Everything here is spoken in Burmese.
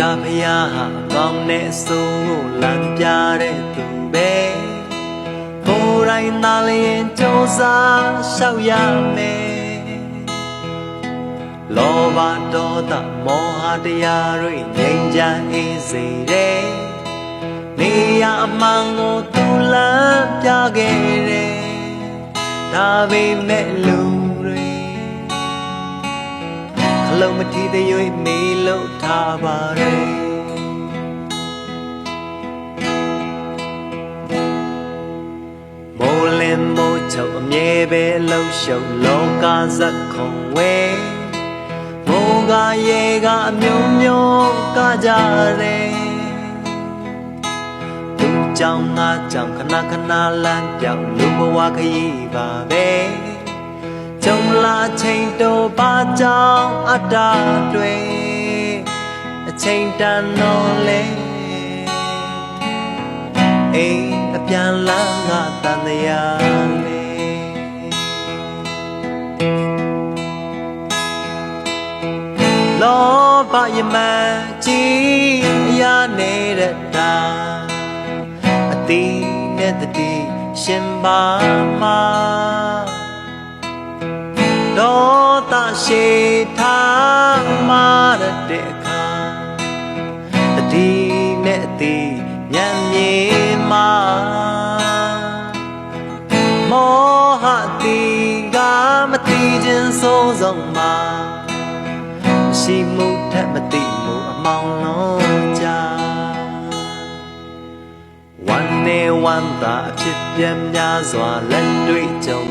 တာဖယားဟာကောင်းတဲ့အဆိုးကိုလမ်းပြတဲ့သူပဲကိုယ်တိုင်သာလျင်ကြိုးစားရှောက်ရမယ်လောဘဒေါသမောဟတရားတွေငြိမ်းချမ်းအေးစေတဲ့နေရအမှန်ကိုသူလမ်းပြခဲ့တယ်ဒါပေမဲ့လူတွေခ လုံးမထီသေး၍မေးလို့ထားပါရဲ့မိုးလင်းမိုးချုပ်အမြဲပဲလှုပ်ရှုပ်လောကဇက်ခုံဝဲမိုးကရေကအမျိုးမျိုးကကြတယ်သူကြောင့်ငါကြောင့်ခဏခဏလမ်းပြောင်းလူဘဝခရီးပါပဲ ကြုံလာချိန်တော့ပါကြောင်းအတ္တတွေအချိန်တန်တော့လေအိမ်အပြန်လာငါတန်တရားလေလောဘယမကြီးအရာနေတဲ့တာအတိနဲ့တတိရှင်ပါမှာဒေါသ ရှေထားမာရတဲ့အခါအဒီနဲ့အဒီညံမြေမှာမောဟတီကမတီခြင်းဆုံးဆုံးမှာရှိမှုထက်မတိမှုအမောင်လုံးကြဝမ်းနေဝမ်းသာအဖြစ်ပြန်များစွာလက်တွေ့ကြုံ